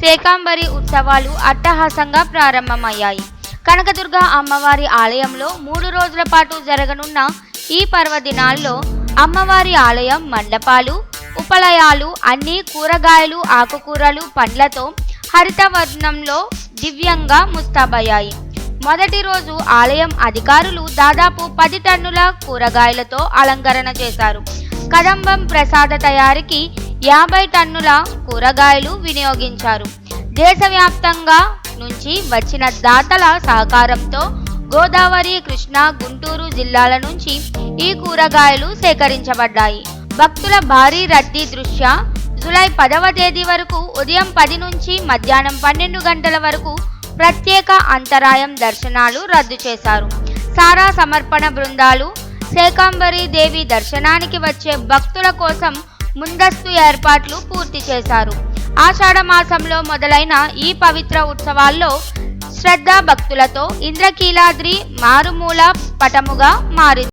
శేకాంబరి ఉత్సవాలు అట్టహాసంగా ప్రారంభమయ్యాయి. కనకదుర్గ అమ్మవారి ఆలయంలో మూడు రోజుల పాటు జరగనున్న ఈ పర్వదినాల్లో అమ్మవారి ఆలయం మండపాలు ఉపలయాలు అన్ని కూరగాయలు ఆకుకూరలు పండ్లతో హరితవర్ణంలో దివ్యంగా ముస్తాబయ్యాయి. మొదటి రోజు ఆలయం అధికారులు దాదాపు పది టన్నుల కూరగాయలతో అలంకరణ చేశారు. కదంబం ప్రసాద తయారీకి యాభై టన్నుల కూరగాయలు వినియోగించారు. దేశవ్యాప్తంగా నుంచి వచ్చిన దాతల సహకారంతో గోదావరి కృష్ణా గుంటూరు జిల్లాల నుంచి ఈ కూరగాయలు సేకరించబడ్డాయి. భక్తుల భారీ రద్దీ దృష్ట్యా జూలై పదవ తేదీ వరకు ఉదయం పది నుంచి మధ్యాహ్నం పన్నెండు గంటల వరకు ప్రత్యేక అంతరాయం దర్శనాలు రద్దు చేశారు. సారా సమర్పణ బృందాలు శేకాంబరి దేవి దర్శనానికి వచ్చే భక్తుల కోసం ముందస్తు ఏర్పాట్లు పూర్తి చేశారు. ఆషాఢ మాసంలో మొదలైన ఈ పవిత్ర ఉత్సవాల్లో శ్రద్ధా భక్తులతో ఇంద్రకీలాద్రి మారుమూల పటముగా మారింది